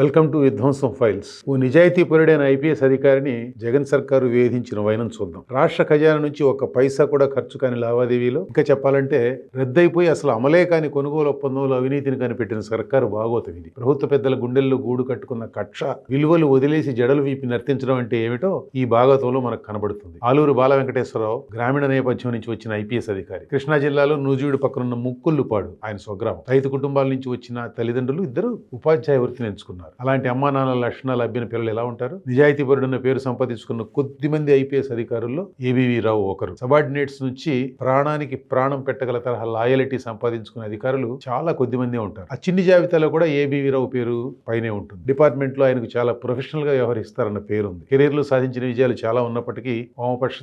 Welcome to విధ్వంసం files. ఓ నిజాయితీ పరుడైన ఐపీఎస్ అధికారిని జగన్ సర్కారు వేధించిన వైనం చూద్దాం. రాష్ట్ర ఖజానా నుంచి ఒక పైసా కూడా ఖర్చు కాని లావాదేవీలో ఇంకా చెప్పాలంటే రద్దయిపోయి అసలు అమలే కాని కొనుగోలు ఒప్పందంలో అవినీతిని కనిపెట్టిన సర్కారు బాగోతం ఇది ప్రభుత్వ పెద్దల గుండెల్లో గూడు కట్టుకున్న కక్ష విలువలు వదిలేసి జడలు వీపి నర్తించడం అంటే ఏమిటో ఈ భాగవతంలో మనకు కనబడుతుంది. ఆలూరు బాల వెంకటేశ్వరరావు గ్రామీణ నేపథ్యం నుంచి వచ్చిన ఐపీఎస్ అధికారి. కృష్ణా జిల్లాలో నూజివీడు పక్కనున్న ముక్కుల్లుపాడు ఆయన స్వగ్రామం. రైతు కుటుంబాల నుంచి వచ్చిన తల్లిదండ్రులు ఇద్దరు ఉపాధ్యాయ వృత్తిని ఎంచుకున్నారు. అలాంటి అమ్మా నాన్నల లక్షణాలు అబ్బిన పిల్లలు ఎలా ఉంటారు? నిజాయితీపరుడున్న పేరు సంపాదించుకున్న కొద్ది మంది ఐపీఎస్ అధికారుల్లో ఏబీవీ రావు ఒకరు. సబార్డినేట్స్ నుంచి ప్రాణానికి ప్రాణం పెట్టగల తరహా లాయలిటీ సంపాదించుకునే అధికారులు చాలా కొద్ది మందే ఉంటారు. ఆ చిన్ని జాబితాలో కూడా ఏబీవీ రావు పేరు పైనే ఉంటుంది. డిపార్ట్మెంట్లో ఆయనకు చాలా ప్రొఫెషనల్గా వ్యవహరిస్తారన్న పేరు ఉంది కెరీర్లో సాధించిన విజయాలు చాలా ఉన్నప్పటికీ వామపక్ష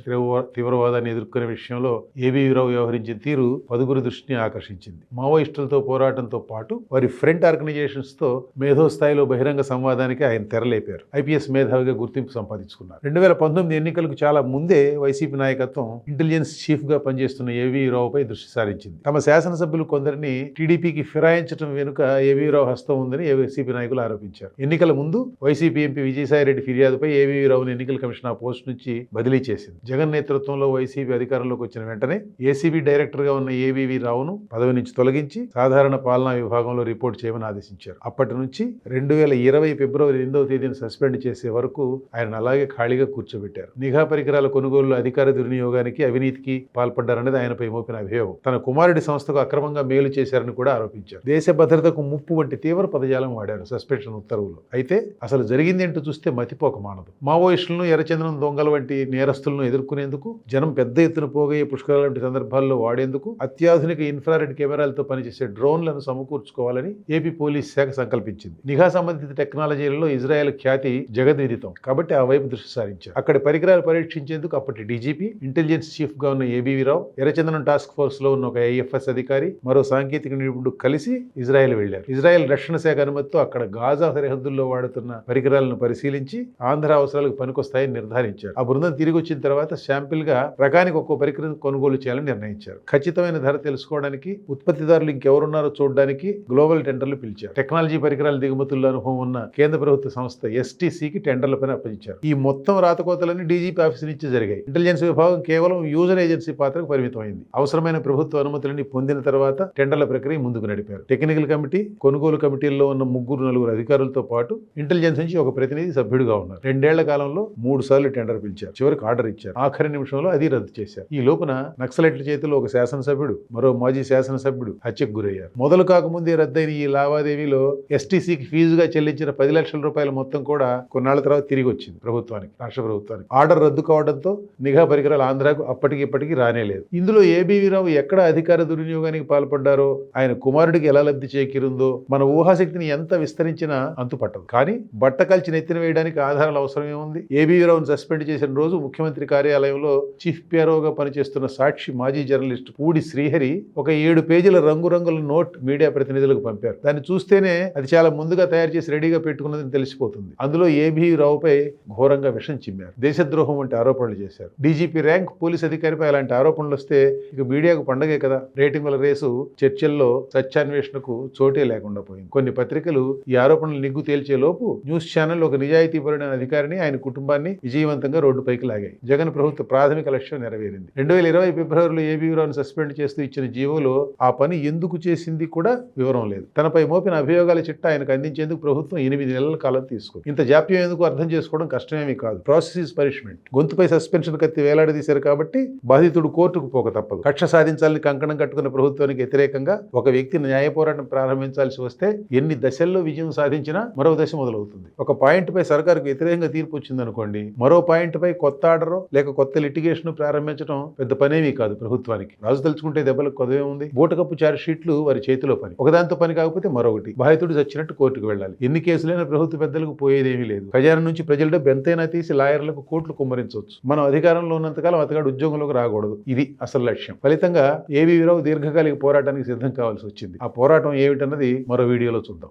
తీవ్రవాదాన్ని ఎదుర్కొనే విషయంలో ఏబీవీ రావు వ్యవహరించిన తీరు పదుగురు దృష్టిని ఆకర్షించింది. మావోయిస్టులతో పోరాటంతో పాటు వారి ఫ్రంట్ ఆర్గనైజేషన్స్తో మేధో స్థాయిలో బహిరంగ సంవాదానికి ఆయన తెరలేపారు. ఐపీఎస్ మేధావిగా గుర్తింపు సంపాదించుకున్నారు. రెండు వేల పంతొమ్మిది ఎన్నికలకు చాలా ముందే వైసీపీ నాయకత్వం ఇంటెలిజెన్స్ చీఫ్గా పనిచేస్తున్న ఏవీ రావుపై దృష్టి సారించింది. తమ శాసనసభ్యులు కొందరిని టీడీపీకి ఫిరాయించడం వెనుక ఏవీ రావు హస్తం ఉందని వైసీపీ నాయకులు ఆరోపించారు. ఎన్నికల ముందు వైసీపీ ఎంపీ విజయసాయి రెడ్డి ఫిర్యాదుపై ఏవీ రావుని ఎన్నికల కమిషన్ ఆ పోస్ట్ నుంచి బదిలీ చేసింది. జగన్ నేతృత్వంలో వైసీపీ అధికారంలోకి వచ్చిన వెంటనే ఏసీబీ డైరెక్టర్గా ఉన్న ఏవీవీ రావును పదవి నుంచి తొలగించి సాధారణ పాలనా విభాగంలో రిపోర్ట్ చేయమని ఆదేశించారు. అప్పటి నుంచి రెండు వేల ఇరవై ఫిబ్రవరి ఎనిమిదవ తేదీని సస్పెండ్ చేసే వరకు ఆయన అలాగే ఖాళీగా కూర్చోబెట్టారు. నిఘా పరికరాల కొనుగోలు అధికార దుర్వినియోగానికి అవినీతికి పాల్పడ్డారనేది ఆయనపై మోపిన అభియోగం. తన కుమారుడి సంస్థకు అక్రమంగా మేలు చేశారని కూడా ఆరోపించారు. దేశ భద్రతకు ముప్పు వంటి తీవ్ర పదజాలం వాడారు సస్పెన్షన్ ఉత్తర్వులు. అయితే అసలు జరిగిందేంటో చూస్తే మతిపోక మానదు. మావోయిస్టులను ఎర్రచందనం దొంగల వంటి నేరస్తులను ఎదుర్కొనేందుకు జనం పెద్ద ఎత్తున పోగయ్యే పుష్కరాల వంటి సందర్భాల్లో వాడేందుకు అత్యాధునిక ఇన్ఫ్రారెడ్ కెమెరాలతో పనిచేసే డ్రోన్లను సమకూర్చుకోవాలని ఏపీ పోలీస్ శాఖ సంకల్పించింది. నిఘా సంబంధిత టెక్నాలజీలలో ఇజ్రాయెల్ ఖ్యాతి జగద్విదితం కాబట్టి ఆ వైపు దృష్టి సారించారు. అక్కడి పరికరాలు పరీక్షించేందుకు అప్పటి డీజీపీ ఇంటెలిజెన్స్ చీఫ్గా ఉన్న ఏబీవీ రావు ఎర్రచందనం టాస్క్ ఫోర్స్లో ఉన్న ఒక ఐఎఫ్ఎస్ అధికారి మరో సాంకేతిక నిపుణుడు కలిసి ఇజ్రాయెల్ వెళ్ళారు ఇజ్రాయెల్ రక్షణ శాఖ అనుమతితో అక్కడ గాజా సరిహద్దుల్లో వాడుతున్న పరికరాలను పరిశీలించి ఆంధ్ర అవసరాలకు పనికొస్తాయని నిర్ధారించారు. ఆ బృందం తిరిగి వచ్చిన తర్వాత శాంపిల్గా రకానికి ఒక్కో పరికరం కొనుగోలు చేయాలని నిర్ణయించారు. ఖచ్చితమైన ధర తెలుసుకోవడానికి ఉత్పత్తిదారులు ఇంకెవరున్నారో చూడడానికి గ్లోబల్ టెండర్లు పిలిచారు. టెక్నాలజీ పరికరాల దిగుమతుల్లో అనుభవం ఉన్న కేంద్ర ప్రభుత్వ సంస్థ ఎస్టీసీకి టెండర్ల పైన అప్పగించారు. ఈ మొత్తం రాతకోతలన్నీ డీజీపీ ఆఫీస్ నుంచి జరిగాయి. ఇంటెలిజెన్స్ విభాగం కేవలం యూజర్ ఏజెన్సీ పాత్రకు పరిమితమైంది. అవసరమైన ప్రభుత్వ అనుమతులని పొందిన తర్వాత టెండర్ల ప్రక్రియ ముందుకు నడిపారు. టెక్నికల్ కమిటీ కొనుగోలు కమిటీల్లో ఉన్న ముగ్గురు నలుగురు అధికారులతో పాటు ఇంటెలిజెన్స్ నుంచి ఒక ప్రతినిధి సభ్యుడిగా ఉన్నారు. రెండేళ్ళ కాలంలో మూడు సార్లు టెండర్ పిలిచారు. చివరికి ఆర్డర్ ఇచ్చారు. ఆఖరి నిమిషంలో అది రద్దు చేశారు. ఈ లోపున నక్సలైట్ల చేతిలో ఒక శాసనసభ్యుడు మరో మాజీ శాసనసభ్యుడు హత్యకు గురయ్యారు. మొదలు కాకముందే రద్దయిన ఈ లావాదేవీలో ఎస్టీసీకి ఫీజుగా చెల్లించిన పది లక్షల రూపాయల మొత్తం కూడా కొన్నాళ్ళ తర్వాత తిరిగి వచ్చింది ప్రభుత్వానికి రాష్ట్ర ప్రభుత్వానికి. ఆర్డర్ రద్దు కావడంతో నిఘా పరికరాలు ఆంధ్రాకు అప్పటికి ఇప్పటికి రానేలేదు ఇందులో ఏబీవీ రావు ఎక్కడ అధికార దుర్వినియోగానికి పాల్పడ్డారో ఆయన కుమారుడికి ఎలా లబ్ధి చేకూరిందో మన ఊహాశక్తిని ఎంత విస్తరించినా అంతుపట్టదు కానీ బట్ట కలిసి నెత్తిన వేయడానికి ఆధారాలు అవసరమే ఉంది ఏబీవీ రావును సస్పెండ్ చేసిన రోజు ముఖ్యమంత్రి కార్యాలయంలో చీఫ్ పిఆర్ఓగా పనిచేస్తున్న సాక్షి మాజీ జర్నలిస్ట్ పూడి శ్రీహరి ఒక ఏడు పేజీల రంగురంగుల నోట్ మీడియా ప్రతినిధులకు పంపారు. దాన్ని చూస్తేనే అది చాలా ముందుగా తయారు చేసి రెడీగా పెట్టుకున్నదని తెలిసిపోతుంది. అందులో ఏబీ రావుపై ఘోరంగా విషం చిమ్మారు. దేశద్రోహం వంటి ఆరోపణలు చేశారు. డీజీపీ ర్యాంక్ పోలీస్ అధికారిపై అలాంటి ఆరోపణలు వస్తే ఇక మీడియాకు పండగే కదా. రేటింగుల రేసు చర్చల్లో సత్యాన్వేషణకు చోటే లేకుండా పోయింది. కొన్ని పత్రికలు ఈ ఆరోపణలు నిగ్గు తేల్చే లోపు న్యూస్ ఛానల్ ఒక నిజాయితీపరుడైన అధికారిని ఆయన కుటుంబాన్ని విజయవంతంగా రోడ్డుపైకి లాగాయి. జగన్ ప్రభుత్వ ప్రాథమిక లక్ష్యం నెరవేరింది. రెండు వేల ఇరవై ఫిబ్రవరిలో ఏబీ రావును సస్పెండ్ చేస్తూ ఇచ్చిన జీవోలో ఆ పని ఎందుకు చేసింది కూడా వివరం లేదు. తనపై మోపిన అభియోగాల చిట్ట ఆయనకు అందించేందుకు ప్రభుత్వం ఎనిమిది నెలల కాలం తీసుకుంది. ఇంత జాప్యం ఎందుకు అర్థం చేసుకోవడం కష్టమేమీ కాదు. ప్రాసెస్ ఈజ్ పనిష్మెంట్ గొంతుపై సస్పెన్షన్ కత్తి వేలాడదీశారు కాబట్టి బాధితుడు కోర్టుకు పోక తప్పదు. కక్ష సాధించాలని కంకణం కట్టుకున్న ప్రభుత్వానికి వ్యతిరేకంగా ఒక వ్యక్తి న్యాయ పోరాటం ప్రారంభించాల్సి వస్తే ఎన్ని దశల్లో విజయం సాధించినా మరో దశ మొదలవుతుంది. ఒక పాయింట్ పై సర్కార్కు వ్యతిరేకంగా తీర్పు వచ్చిందనుకోండి మరో పాయింట్ పై కొత్త ఆర్డర్ లేక కొత్త లిటిగేషన్ ప్రారంభించడం పెద్ద పనేమీ కాదు ప్రభుత్వానికి. రాజు తలుచుకుంటే దెబ్బలకు కొదవే ఉంది. బూటకప్పు చార్జ్ షీట్లు వారి చేతిలో పని. ఒకదాంతో పని కాకపోతే మరొకటి. బాధితుడు చచ్చినట్టు కోర్టుకు వెళ్ళాలి. ఎన్ని కేసులైనా ప్రభుత్వ పెద్దలకు పోయేదేమీ లేదు. ఖజానా నుంచి ప్రజల డబ్బు ఎంతైనా తీసి లాయర్లకు కోట్లు కుమ్మరించవచ్చు. మనం అధికారంలో ఉన్నంతకాలం అతగాడు ఉద్యోగంలోకి రాకూడదు. ఇది అసలు లక్ష్యం. ఫలితంగా ఏవీ రావు దీర్ఘకాలిక పోరాటానికి సిద్ధం కావాల్సి వచ్చింది. ఆ పోరాటం ఏమిటన్నది మరో వీడియోలో చూద్దాం.